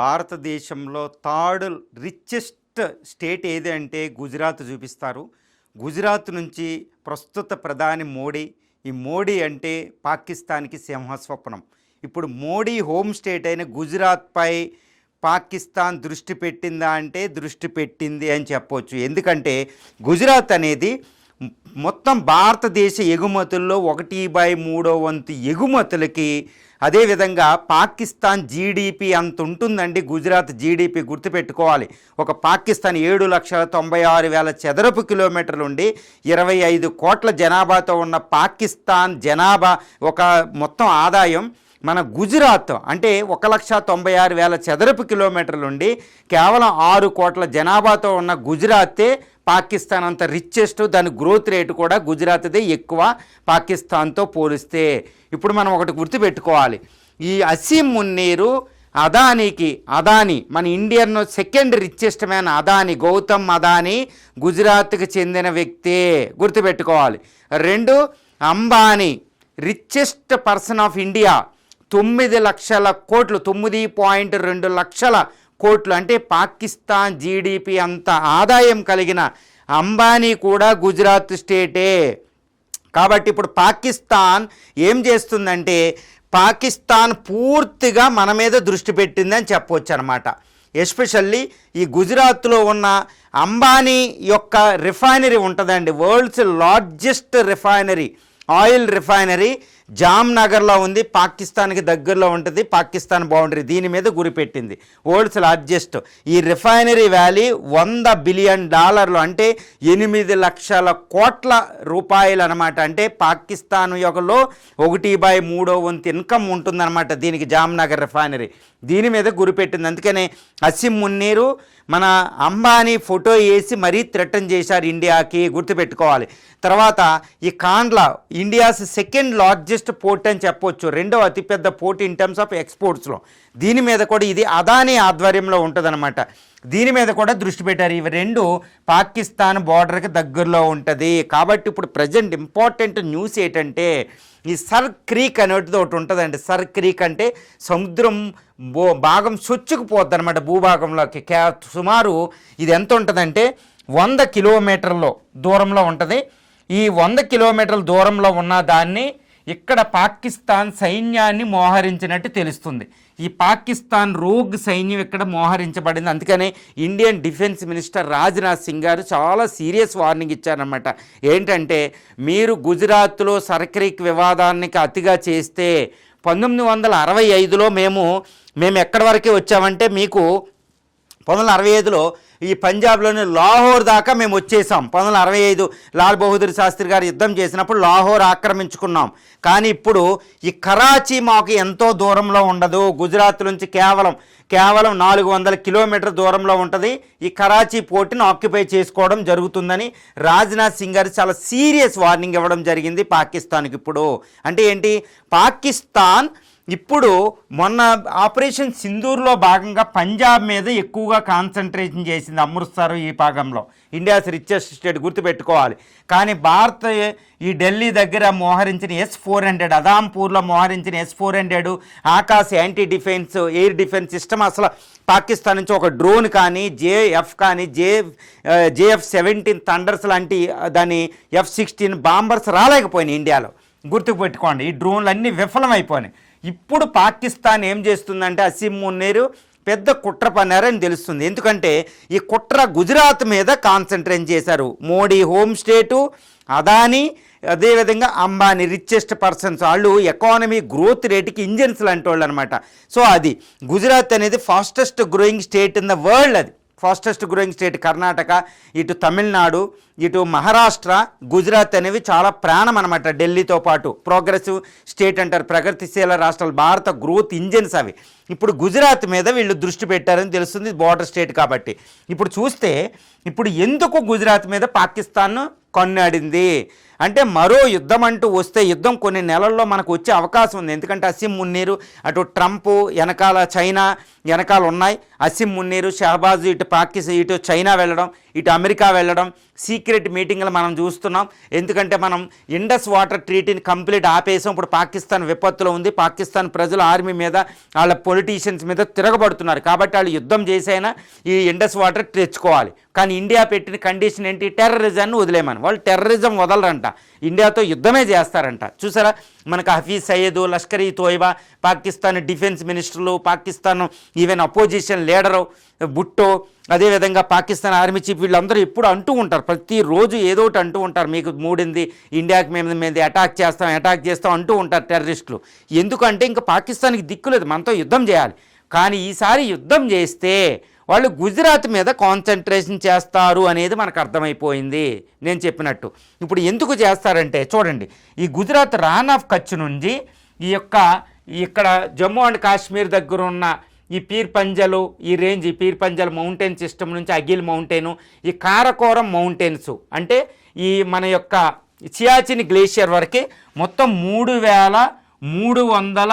భారతదేశంలో third richest state ఏది అంటే గుజరాత్ చూపిస్తారు. గుజరాత్ నుంచి ప్రస్తుత ప్రధాని మోడీ ఈ మోడీ అంటే పాకిస్తాన్కి సింహస్వప్నం. ఇప్పుడు మోడీ హోమ్ స్టేట్ అయిన గుజరాత్పై పాకిస్తాన్ దృష్టి పెట్టిందా అంటే దృష్టి పెట్టింది అని చెప్పవచ్చు ఎందుకంటే గుజరాత్ అనేది మొత్తం భారతదేశ ఎగుమతుల్లో ఒకటి బై మూడో వంతు ఎగుమతులకి అదేవిధంగా పాకిస్తాన్ జీడిపి అంత ఉంటుందండి. గుజరాత్ జీడిపి గుర్తుపెట్టుకోవాలి. ఒక పాకిస్తాన్ ఏడు లక్షల తొంభై ఆరు వేల చదరపు కిలోమీటర్లు ఉండి ఇరవై ఐదు కోట్ల జనాభాతో ఉన్న పాకిస్తాన్ జనాభా ఒక మొత్తం ఆదాయం మన గుజరాత్ అంటే ఒక లక్ష తొంభై ఆరు వేల చదరపు కిలోమీటర్లు ఉండి కేవలం ఆరు కోట్ల జనాభాతో ఉన్న గుజరాతే పాకిస్తాన్ అంత రిచెస్ట్ దాని గ్రోత్ రేటు కూడా గుజరాత్దే ఎక్కువ పాకిస్తాన్తో పోలిస్తే. ఇప్పుడు మనం ఒకటి గుర్తుపెట్టుకోవాలి. ఈ అసీం మున్నీరు అదానీకి అదాని మన Indian second richest man Adani Gautam Adani గుజరాత్కి చెందిన వ్యక్తే. గుర్తుపెట్టుకోవాలి. రెండు Ambani richest person of India తొమ్మిది లక్షల కోట్లు తొమ్మిది పాయింట్ రెండు లక్షల కోట్లు అంటే పాకిస్తాన్ జీడిపి అంత ఆదాయం కలిగిన అంబానీ కూడా గుజరాత్ స్టేటే. కాబట్టి ఇప్పుడు పాకిస్తాన్ ఏం చేస్తుందంటే పాకిస్తాన్ పూర్తిగా మన మీద దృష్టి పెట్టిందని చెప్పవచ్చు అనమాట ఎస్పెషల్లీ ఈ గుజరాత్లో ఉన్న అంబానీ యొక్క రిఫైనరీ ఉంటుందండి world's largest refinery oil refinery. జామ్నగర్లో ఉంది పాకిస్తాన్కి దగ్గరలో ఉంటుంది పాకిస్తాన్ బౌండరీ దీని మీద గురిపెట్టింది వరల్డ్స్ లార్జెస్ట్. ఈ రిఫైనరీ వ్యాలీ వంద బిలియన్ డాలర్లు అంటే ఎనిమిది లక్షల కోట్ల రూపాయలు అనమాట అంటే పాకిస్తాన్ యొక్కలో ఒకటి బై మూడో వంతు ఇన్కమ్ ఉంటుందన్నమాట దీనికి జామ్నగర్ రిఫైనరీ. దీని మీద గురిపెట్టింది అందుకనే అసిం మున్నీరు మన అంబానీ ఫోటో వేసి మరీ థ్రెటన్ చేశారు ఇండియాకి గుర్తుపెట్టుకోవాలి. తర్వాత ఈ Kandla India's second largest port అని చెప్పొచ్చు. రెండో అతిపెద్ద పోర్ట్ ఇన్ టర్మ్స్ ఆఫ్ ఎక్స్పోర్ట్స్లో. దీని మీద కూడా ఇది అదానీ ఆధ్వర్యంలో ఉంటుందన్నమాట. దీని మీద కూడా దృష్టి పెట్టారు. ఇవి రెండు పాకిస్తాన్ బార్డర్కి దగ్గరలో ఉంటుంది. కాబట్టి ఇప్పుడు ప్రజెంట్ ఇంపార్టెంట్ న్యూస్ ఏంటంటే ఈ సర్ క్రీక్ అనేటిది ఒకటి ఉంటుందండి. సర్ క్రీక్ అంటే సముద్రం బో భాగం చొచ్చుకుపోద్ది అనమాట భూభాగంలోకి. కే సుమారు ఇది ఎంత ఉంటుందంటే వంద కిలోమీటర్లు దూరంలో ఉంటుంది. ఈ వంద కిలోమీటర్ల దూరంలో ఉన్న దాన్ని ఇక్కడ పాకిస్తాన్ సైన్యాన్ని మోహరించినట్టు తెలుస్తుంది. ఈ పాకిస్తాన్ రోగ్ సైన్యం ఇక్కడ మోహరించబడింది? అందుకనే Indian defence minister Rajnath Singh garu చాలా సీరియస్ వార్నింగ్ ఇచ్చారనమాట ఏంటంటే మీరు గుజరాత్లో సర్క్రీక్ వివాదానికి అతిగా చేస్తే పంతొమ్మిది వందల అరవై ఐదులో మేము మేము ఎక్కడి వరకే వచ్చామంటే మీకు పంతొమ్మిది వందల అరవై ఐదులో ఈ పంజాబ్లోని లాహోర్ దాకా మేము వచ్చేసాం. పంతొమ్మిది వందల అరవై ఐదు లాల్ బహదూర్ శాస్త్రి గారు యుద్ధం చేసినప్పుడు లాహోర్ ఆక్రమించుకున్నాం. కానీ ఇప్పుడు ఈ కరాచీ మాకు ఎంతో దూరంలో ఉండదు. గుజరాత్ నుంచి కేవలం కేవలం నాలుగు వందల కిలోమీటర్ దూరంలో ఉంటుంది. ఈ కరాచీ పోర్టును ఆక్యుపై చేసుకోవడం జరుగుతుందని రాజ్నాథ్ సింగ్ గారు చాలా సీరియస్ వార్నింగ్ ఇవ్వడం జరిగింది పాకిస్తాన్కి ఇప్పుడు. అంటే ఏంటి? పాకిస్తాన్ ఇప్పుడు మొన్న ఆపరేషన్ సింధూర్లో భాగంగా పంజాబ్ మీద ఎక్కువగా కాన్సన్ట్రేషన్ చేసింది అమృత్సర్ ఈ భాగంలో. ఇండియాస్ రిచెస్ట్ స్టేట్ గుర్తుపెట్టుకోవాలి. కానీ భారత్ ఈ ఢిల్లీ దగ్గర మోహరించిన ఎస్ ఫోర్ హండ్రెడ్ అదాంపూర్లో మోహరించిన S four hundred Akash anti defence air defence system అసలు పాకిస్తాన్ నుంచి ఒక డ్రోన్ కానీ జేఎఫ్ కానీ జే జేఎఫ్ సెవెంటీన్ థండర్స్ లాంటి దాని ఎఫ్ సిక్స్టీన్ బాంబర్స్ రాలేకపోయినాయి ఇండియాలో. గుర్తుకు పెట్టుకోండి ఈ డ్రోన్లు అన్నీ విఫలమైపోయినాయి. ఇప్పుడు పాకిస్తాన్ ఏం చేస్తుందంటే అసీం మున్నీరు పెద్ద కుట్ర పన్నారని తెలుస్తుంది. ఎందుకంటే ఈ కుట్ర గుజరాత్ మీద కాన్సన్ట్రేట్ చేశారు. మోడీ హోమ్ స్టేటు అదానీ అదేవిధంగా అంబానీ రిచెస్ట్ పర్సన్స్ వాళ్ళు ఎకానమీ గ్రోత్ రేటుకి ఇంజన్స్ లాంటి వాళ్ళు అనమాట సో అది గుజరాత్ అనేది fastest growing state in the world అది. ఫాస్టెస్ట్ గ్రోయింగ్ స్టేట్ కర్ణాటక ఇటు తమిళనాడు ఇటు మహారాష్ట్ర గుజరాత్ అనేవి చాలా ప్రాణం అనమాట ఢిల్లీతో పాటు. ప్రోగ్రెసివ్ స్టేట్ అంటారు. ప్రగతిశీల రాష్ట్రాలు భారత గ్రోత్ ఇంజిన్స్ అవి. ఇప్పుడు గుజరాత్ మీద వీళ్ళు దృష్టి పెట్టారని తెలుస్తుంది బార్డర్ స్టేట్ కాబట్టి. ఇప్పుడు చూస్తే ఇప్పుడు ఎందుకు గుజరాత్ మీద పాకిస్తాన్ కొన్నాడింది? అంటే మరో యుద్ధం అంటూ వస్తే యుద్ధం కొన్ని నెలల్లో మనకు వచ్చే అవకాశం ఉంది. ఎందుకంటే అసీం మున్నీరు అటు ట్రంప్ వెనకాల చైనా వెనకాల ఉన్నాయి. అసిం మున్నీరు షహబాజ్ ఇటు పాకిస్తాన్ ఇటు చైనా వెళ్ళడం ఇటు అమెరికా వెళ్ళడం సీక్రెట్ మీటింగ్లు మనం చూస్తున్నాం. ఎందుకంటే మనం ఇండస్ వాటర్ ట్రీటీని కంప్లీట్ ఆపేసాం. ఇప్పుడు పాకిస్తాన్ విపత్తులో ఉంది. పాకిస్తాన్ ప్రజలు ఆర్మీ మీద వాళ్ళ పొలిటీషియన్స్ మీద తిరగబడుతున్నారు. కాబట్టి వాళ్ళు యుద్ధం చేసైనా ఈ ఇండస్ వాటర్ తెచ్చుకోవాలి. కానీ ఇండియా పెట్టిన కండిషన్ ఏంటి? టెర్రరిజాన్ని వదిలేమని వాళ్ళు టెర్రరిజం వదలరంట. ఇండియాతో యుద్ధమే చేస్తారంట. చూసారా? మనకు హఫీజ్ సయ్యద్ లష్కర్ ఈ తోయిబా పాకిస్తాన్ డిఫెన్స్ మినిస్టర్లు Pakistan even opposition leader Bhutto అదేవిధంగా పాకిస్తాన్ ఆర్మీ చీఫ్ వీళ్ళందరూ ఎప్పుడు అంటూ ఉంటారు. ప్రతిరోజు ఏదో ఒకటి అంటూ ఉంటారు. మీకు మూడింది ఇండియాకి మేము మీద అటాక్ చేస్తాం అటాక్ చేస్తాం అంటూ ఉంటారు టెర్రరిస్టులు. ఎందుకంటే ఇంకా పాకిస్తాన్కి దిక్కులేదు మనతో యుద్ధం చేయాలి. కానీ ఈసారి యుద్ధం చేస్తే వాళ్ళు గుజరాత్ మీద కాన్సన్ట్రేషన్ చేస్తారు అనేది మనకు అర్థమైపోయింది. నేను చెప్పినట్టు. ఇప్పుడు ఎందుకు చేస్తారంటే చూడండి. ఈ గుజరాత్ రాన్ ఆఫ్ కచ్ నుంచి ఈ యొక్క ఇక్కడ జమ్మూ అండ్ కాశ్మీర్ దగ్గర ఉన్న ఈ పీర్ పంజలు ఈ రేంజ్ ఈ పీర్ పంజల్ మౌంటైన్ సిస్టమ్ నుంచి అగిల్ మౌంటైను ఈ కారకోరం మౌంటైన్స్ అంటే ఈ మన యొక్క సియాచిన్ గ్లేషియర్ వరకు మొత్తం మూడు వేల మూడు వందల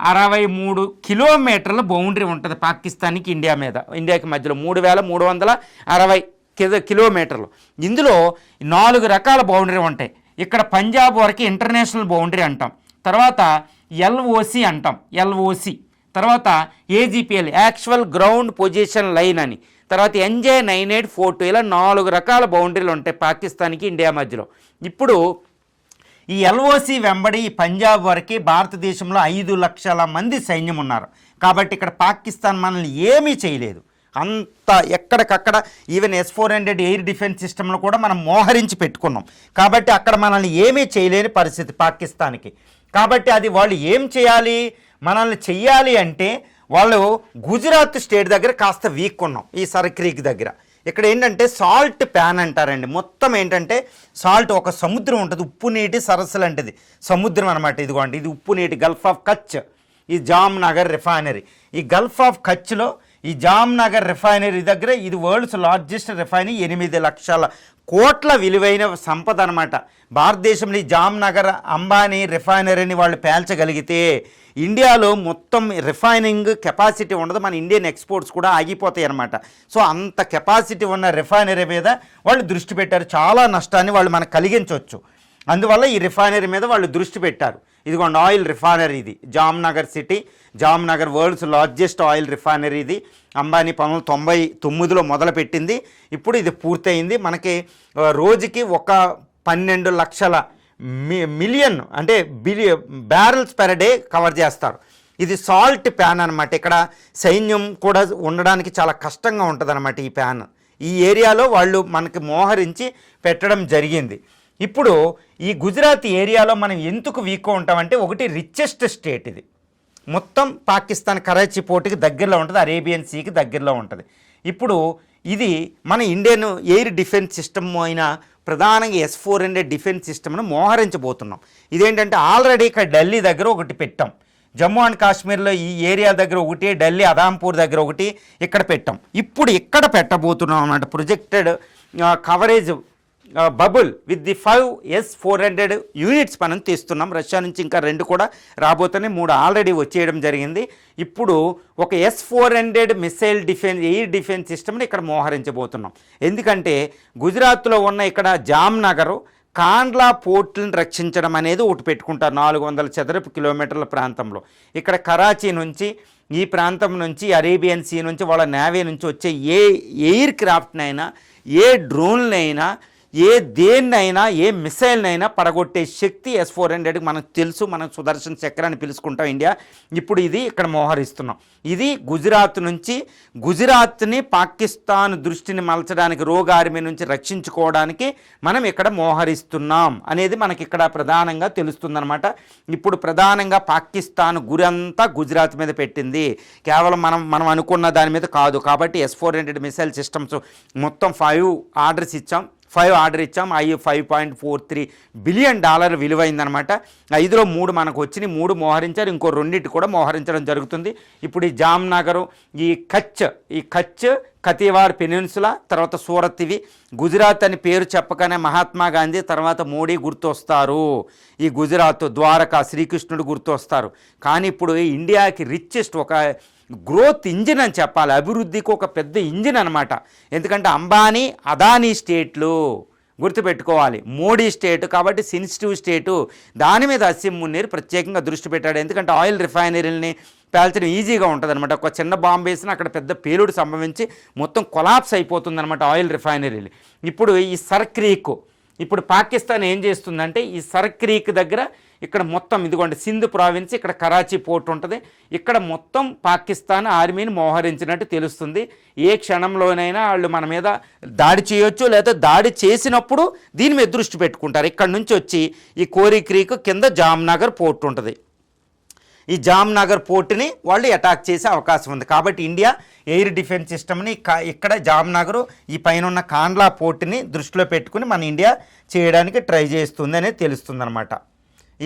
అరవై మూడు కిలోమీటర్ల బౌండరీ ఉంటుంది పాకిస్తాన్కి ఇండియా మీద. ఇండియాకి మధ్యలో మూడు వేల మూడు వందల అరవై కిలో కిలోమీటర్లు. ఇందులో నాలుగు రకాల బౌండరీ ఉంటాయి. ఇక్కడ పంజాబ్ వరకు ఇంటర్నేషనల్ బౌండరీ అంటాం. తర్వాత ఎల్ఓసి అంటాం. ఎల్ఓసి. తర్వాత AGPL actual ground position line అని. తర్వాత NJ nine eight four two ఇలా నాలుగు రకాల బౌండరీలు ఉంటాయి పాకిస్తాన్కి ఇండియా మధ్యలో. ఇప్పుడు ఈ ఎల్ఓసి వెంబడి పంజాబ్ వరకు భారతదేశంలో ఐదు లక్షల మంది సైన్యం ఉన్నారు కాబట్టి ఇక్కడ పాకిస్తాన్ మనల్ని ఏమీ చేయలేదు. అంత ఎక్కడికక్కడ even S four hundred air defence సిస్టమ్ను కూడా మనం మోహరించి పెట్టుకున్నాం. కాబట్టి అక్కడ మనల్ని ఏమీ చేయలేని పరిస్థితి పాకిస్తాన్కి. కాబట్టి అది వాళ్ళు ఏం చేయాలి? మనల్ని చెయ్యాలి అంటే వాళ్ళు గుజరాత్ స్టేట్ దగ్గర కాస్త వీక్ ఉన్నాం. ఈ సరక్రీక్ దగ్గర. ఇక్కడ ఏంటంటే సాల్ట్ ప్యాన్ అంటారండి. మొత్తం ఏంటంటే సాల్ట్ ఒక సముద్రం ఉంటుంది. ఉప్పు నీటి సరస్సు లాంటిది. సముద్రం అనమాట ఇదిగోండి. ఇది ఉప్పు నీటి గల్ఫ్ ఆఫ్ కచ్ ఈ జామ్ నగర్ రిఫైనరీ ఈ గల్ఫ్ ఆఫ్ కచ్లో ఈ జామ్నగర్ రిఫైనరీ దగ్గర ఇది వరల్డ్స్ లార్జెస్ట్ రిఫైనరీ ఎనిమిది లక్షల కోట్ల విలువైన సంపద అనమాట భారతదేశంలో జామ్నగర్ అంబానీ రిఫైనరీని వాళ్ళు పేల్చగలిగితే ఇండియాలో మొత్తం రిఫైనింగ్ కెపాసిటీ ఉండదు. మన ఇండియన్ ఎక్స్పోర్ట్స్ కూడా ఆగిపోతాయి అనమాట సో అంత కెపాసిటీ ఉన్న రిఫైనరీ మీద వాళ్ళు దృష్టి పెట్టారు. చాలా నష్టాన్ని వాళ్ళు మనకు కలిగించవచ్చు అందువల్ల ఈ రిఫైనరీ మీద వాళ్ళు దృష్టి పెట్టారు. ఇదిగోండి ఆయిల్ రిఫైనరీ ఇది. Jamnagar city Jamnagar world's largest oil refinery ఇది. అంబానీ పంతొమ్మిది తొంభై తొమ్మిదిలో మొదలుపెట్టింది. ఇప్పుడు ఇది పూర్తయింది. మనకి రోజుకి ఒక పన్నెండు లక్షల మి మిలియన్ అంటే బిలియ బ్యారల్స్ పెర్ డే కవర్ చేస్తారు. ఇది సాల్ట్ ప్యాన్ అనమాట ఇక్కడ సైన్యం కూడా ఉండడానికి చాలా కష్టంగా ఉంటుంది ఈ ప్యాన్ ఈ ఏరియాలో వాళ్ళు మనకి మోహరించి పెట్టడం జరిగింది. ఇప్పుడు ఈ గుజరాత్ ఏరియాలో మనం ఎందుకు వీక్గా ఉంటామంటే ఒకటి రిచెస్ట్ స్టేట్ ఇది. మొత్తం పాకిస్తాన్ కరాచీ పోర్టుకి దగ్గరలో ఉంటుంది అరేబియన్ సీకి దగ్గరలో ఉంటుంది. ఇప్పుడు ఇది మన ఇండియన్ ఎయిర్ డిఫెన్స్ సిస్టమ్ అయిన ప్రధానంగా ఎస్ ఫోర్ హండ్రెడ్ డిఫెన్స్ సిస్టమ్ను మోహరించబోతున్నాం. ఇదేంటంటే ఆల్రెడీ ఇక్కడ ఢిల్లీ దగ్గర ఒకటి పెట్టాం. జమ్మూ అండ్ కాశ్మీర్లో ఈ ఏరియా దగ్గర ఒకటి ఢిల్లీ అదాంపూర్ దగ్గర ఒకటి ఇక్కడ పెట్టాం. ఇప్పుడు ఇక్కడ పెట్టబోతున్నాం అన్నమాట projected coverage bubble with the five S four hundred units మనం తీస్తున్నాం. రష్యా నుంచి ఇంకా రెండు కూడా రాబోతున్నాయి. మూడు ఆల్రెడీ వచ్చేయడం జరిగింది. ఇప్పుడు ఒక S four hundred missile defence air defence సిస్టమ్ని ఇక్కడ మోహరించబోతున్నాం. ఎందుకంటే గుజరాత్లో ఉన్న ఇక్కడ జామ్నగర్ కాండ్లా పోర్ట్లను రక్షించడం అనేది ఒకటి పెట్టుకుంటారు నాలుగు వందల చదరపు కిలోమీటర్ల ప్రాంతంలో. ఇక్కడ కరాచీ నుంచి ఈ ప్రాంతం నుంచి అరేబియన్ సీ నుంచి వాళ్ళ నేవీ నుంచి వచ్చే ఏ ఎయిర్ క్రాఫ్ట్నైనా ఏ డ్రోన్లైనా ఏ దేన్నైనా ఏ మిసైల్నైనా పడగొట్టే శక్తి ఎస్ ఫోర్ హండ్రెడ్కి మనకు తెలుసు మనం సుదర్శన్ చక్ర అని పిలుచుకుంటాం ఇండియా. ఇప్పుడు ఇది ఇక్కడ మోహరిస్తున్నాం. ఇది గుజరాత్ నుంచి గుజరాత్ని పాకిస్తాన్ దృష్టిని మలచడానికి రోగ్ ఆర్మీ నుంచి రక్షించుకోవడానికి మనం ఇక్కడ మోహరిస్తున్నాం అనేది మనకి ఇక్కడ ప్రధానంగా తెలుస్తుందన్నమాట. ఇప్పుడు ప్రధానంగా పాకిస్తాన్ గురంతా గుజరాత్ మీద పెట్టింది. కేవలం మనం మనం అనుకున్న దాని మీద కాదు. కాబట్టి S four hundred missile systems మొత్తం ఫైవ్ ఆర్డర్స్ ఇచ్చాం. ఫైవ్ ఆర్డర్ ఇచ్చాం. అవి five point four three billion dollar విలువైందనమాట ఐదులో మూడు మనకు వచ్చినాయి మూడు మోహరించారు. ఇంకో రెండింటి కూడా మోహరించడం జరుగుతుంది. ఇప్పుడు ఈ జామ్నగర్ ఈ కచ్ ఈ కచ్ కతివార్ పెనిన్సులా తర్వాత సూరత్ ఇవి. గుజరాత్ అని పేరు చెప్పగానే మహాత్మా గాంధీ తర్వాత మోడీ గుర్తొస్తారు. ఈ గుజరాత్ ద్వారకా శ్రీకృష్ణుడు గుర్తొస్తారు. కానీ ఇప్పుడు ఇండియాకి రిచెస్ట్ ఒక గ్రోత్ ఇంజిన్ అని చెప్పాలి. అభివృద్ధికి ఒక పెద్ద ఇంజిన్ అనమాట ఎందుకంటే అంబానీ అదానీ స్టేట్లు గుర్తుపెట్టుకోవాలి. మోడీ స్టేట్ కాబట్టి సెన్సిటివ్ స్టేటు. దాని మీద అస్సిం మున్నీర్ ప్రత్యేకంగా దృష్టి పెట్టాడు. ఎందుకంటే ఆయిల్ రిఫైనరీలని పేల్చడం ఈజీగా ఉంటుంది అనమాట ఒక చిన్న బాంబు వేసినా అక్కడ పెద్ద పేలుడు సంభవించి మొత్తం కొలాప్స్ అయిపోతుంది అనమాట ఆయిల్ రిఫైనరీలు. ఇప్పుడు ఈ సర్క్రీక్ ఇప్పుడు పాకిస్తాన్ ఏం చేస్తుందంటే ఈ సర్క్రీక్ దగ్గర ఇక్కడ మొత్తం ఇదిగోండి సింధు ప్రావిన్స్ ఇక్కడ కరాచీ పోర్ట్ ఉంటుంది. ఇక్కడ మొత్తం పాకిస్తాన్ ఆర్మీని మోహరించినట్టు తెలుస్తుంది. ఏ క్షణంలోనైనా వాళ్ళు మన మీద దాడి చేయొచ్చు లేదా దాడి చేసినప్పుడు దీని మీద దృష్టి పెట్టుకుంటారు. ఇక్కడ నుంచి వచ్చి ఈ కోరి క్రీక్ కింద జామ్నగర్ పోర్ట్ ఉంటుంది. ఈ జామ్నగర్ పోర్టుని వాళ్ళు అటాక్ చేసే అవకాశం ఉంది. కాబట్టి ఇండియా ఎయిర్ డిఫెన్స్ సిస్టమ్ని ఇక్కడ జామ్నగర్ ఈ పైన ఉన్న కాండ్లా పోర్టుని దృష్టిలో పెట్టుకుని మన ఇండియా చేయడానికి ట్రై చేస్తుంది అనేది తెలుస్తుంది అనమాట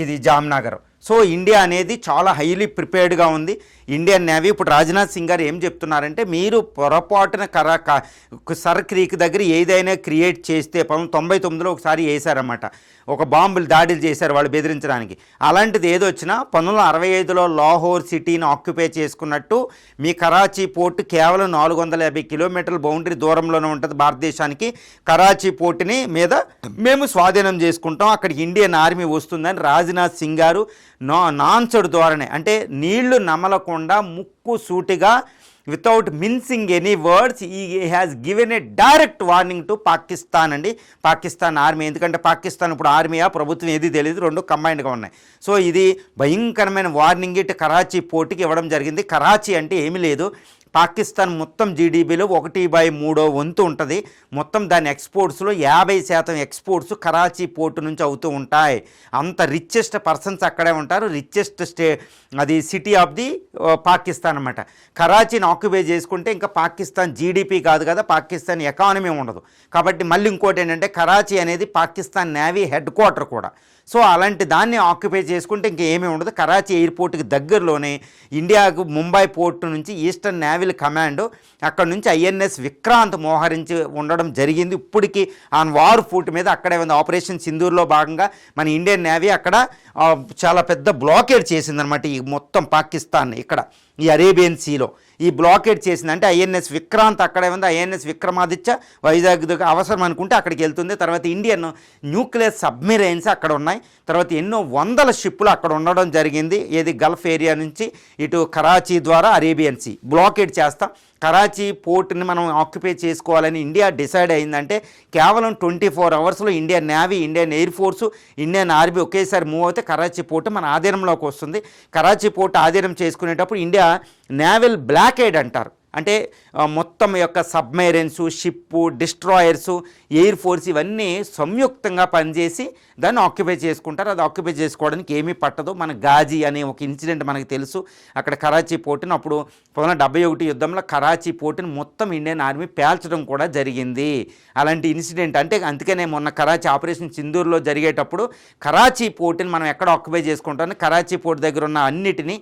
ఇది జామ్నగర్. సో ఇండియా అనేది చాలా హైలీ ప్రిపేర్డ్గా ఉంది. ఇండియన్ నేవీ ఇప్పుడు రాజ్నాథ్ సింగ్ గారు ఏం చెప్తున్నారంటే మీరు పొరపాటున కరా క- సర్ క్రీక్ దగ్గర ఏదైనా క్రియేట్ చేస్తే పంతొమ్మిది తొంభై తొమ్మిదిలో ఒకసారి వేశారన్నమాట. ఒక బాంబులు దాడులు చేశారు వాళ్ళు బెదిరించడానికి. అలాంటిది ఏదొచ్చినా పంతొమ్మిది వందల అరవై ఐదులో లాహోర్ సిటీని ఆక్యుపై చేసుకున్నట్టు మీ కరాచీ పోర్టు కేవలం నాలుగు వందల యాభై కిలోమీటర్ల బౌండరీ దూరంలోనే ఉంటుంది భారతదేశానికి. కరాచీ పోర్టుని మీద మేము స్వాధీనం చేసుకుంటాం. అక్కడికి ఇండియన్ ఆర్మీ వస్తుందని రాజ్నాథ్ సింగ్ గారు నా నాన్సడ్ ద్వారానే. అంటే నీళ్ళు నమలకుండా ముక్కు సూటిగా without mincing any words he has given a direct warning to Pakistan అండి. పాకిస్తాన్ ఆర్మీ ఎందుకంటే పాకిస్తాన్ ఇప్పుడు ఆర్మీయా ప్రభుత్వం ఏది తెలియదు రెండు కంబైన్డ్గా ఉన్నాయి. సో ఇది భయంకరమైన వార్నింగ్ ఇటు కరాచీ పోర్టుకి ఇవ్వడం జరిగింది. కరాచీ అంటే ఏమీ లేదు. పాకిస్తాన్ మొత్తం జీడిపిలో ఒకటి బై మూడో వంతు ఉంటుంది. మొత్తం దాని ఎక్స్పోర్ట్స్లో యాభై శాతం ఎక్స్పోర్ట్స్ కరాచీ పోర్టు నుంచి అవుతూ ఉంటాయి. అంత రిచెస్ట్ పర్సన్స్ అక్కడే ఉంటారు. రిచెస్ట్ స్టే అది సిటీ ఆఫ్ ది పాకిస్తాన్ అనమాట కరాచీని ఆక్యుపై చేసుకుంటే ఇంకా పాకిస్తాన్ జీడిపి కాదు కదా పాకిస్తాన్ ఎకానమీ ఉండదు. కాబట్టి మళ్ళీ ఇంకోటి ఏంటంటే కరాచీ అనేది పాకిస్తాన్ నేవీ హెడ్ క్వార్టర్ కూడా. సో అలాంటి దాన్ని ఆక్యుపై చేసుకుంటే ఇంకేమీ ఉండదు. కరాచీ ఎయిర్పోర్ట్కి దగ్గరలోనే ఇండియాకు ముంబై పోర్టు నుంచి ఈస్టర్న్ నేవల్ కమాండ్ అక్కడ నుంచి ఐఎన్ఎస్ విక్రాంత్ మోహరించి ఉండడం జరిగింది. ఇప్పటికీ ఆన్ వార్ ఫూట్ మీద అక్కడే ఉంది. ఆపరేషన్ సింధూర్లో భాగంగా మన ఇండియన్ నేవీ అక్కడ చాలా పెద్ద బ్లాకేడ్ చేసిందనమాట ఈ మొత్తం పాకిస్తాన్ ఇక్కడ. ఈ అరేబియన్ సీలో ఈ బ్లాకేడ్ చేసింది అంటే ఐఎన్ఎస్ విక్రాంత్ అక్కడే ఉంది. ఐఎన్ఎస్ విక్రమాదిత్య వైజాగ్ అవసరం అనుకుంటే అక్కడికి వెళ్తుంది. తర్వాత ఇండియన్ న్యూక్లియర్ సబ్మెరైన్స్ అక్కడ ఉన్నాయి. తర్వాత ఎన్నో వందల షిప్పులు అక్కడ ఉండడం జరిగింది. ఏది గల్ఫ్ ఏరియా నుంచి ఇటు కరాచీ ద్వారా అరేబియన్ సీ. బ్లాకేడ్ చేస్తాం. కరాచీ పోర్ట్ని మనం ఆక్యుపై చేసుకోవాలని ఇండియా డిసైడ్ అయిందంటే కేవలం ట్వంటీ ఫోర్ అవర్స్లో Indian navy Indian air force Indian army ఒకేసారి మూవ్ అయితే కరాచీ పోర్ట్ మన ఆధీనంలోకి వస్తుంది. కరాచీ పోర్ట్ ఆధీనం చేసుకునేటప్పుడు ఇండియా నేవల్ బ్లాకేడ్ అంటారు. అంటే మొత్తం యొక్క submarines ship destroyers air force ఇవన్నీ సంయుక్తంగా పనిచేసి దాన్ని ఆక్యుపై చేసుకుంటారు. అది ఆక్యుపై చేసుకోవడానికి ఏమీ పట్టదు. మన గాజీ అనే ఒక ఇన్సిడెంట్ మనకు తెలుసు. అక్కడ కరాచీ పోటీని అప్పుడు పంతొమ్మిది డెబ్బై ఒకటి యుద్ధంలో కరాచీ పోటీని మొత్తం ఇండియన్ ఆర్మీ పేల్చడం కూడా జరిగింది. అలాంటి ఇన్సిడెంట్ అంటే అందుకనే మొన్న కరాచీ ఆపరేషన్ సింధూర్లో జరిగేటప్పుడు కరాచీ పోటీని మనం ఎక్కడ ఆక్యుపై చేసుకుంటామని కరాచీ పోర్ట్ దగ్గర ఉన్న అన్నిటినీ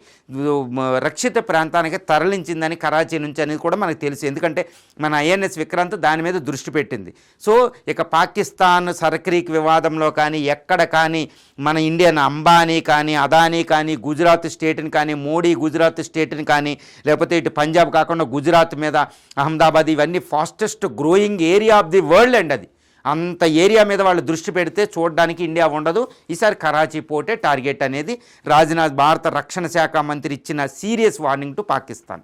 రక్షిత ప్రాంతానికి తరలించిందని కరాచీ నుంచి అనేది కూడా మనకు తెలుసు. ఎందుకంటే మన ఐఎన్ఎస్ విక్రాంత్ దాని మీద దృష్టి పెట్టింది. సో ఇక పాకిస్తాన్ సర్క్రీక్ వివాదంలో కానీ ఎక్కడ కానీ మన ఇండియన్ అంబానీ కానీ అదానీ కానీ గుజరాత్ స్టేట్ని కానీ మోడీ గుజరాత్ స్టేట్ని కానీ లేకపోతే ఇటు పంజాబ్ కాకుండా గుజరాత్ మీద అహ్మదాబాద్ ఇవన్నీ fastest growing area of the world అండి అది. అంత ఏరియా మీద వాళ్ళు దృష్టి పెడితే చూడడానికి ఇండియా ఉండదు. ఈసారి కరాచీ పోటే టార్గెట్ అనేది. రాజ్నాథ్ భారత రక్షణ శాఖ మంత్రి ఇచ్చిన సీరియస్ వార్నింగ్ టు పాకిస్తాన్.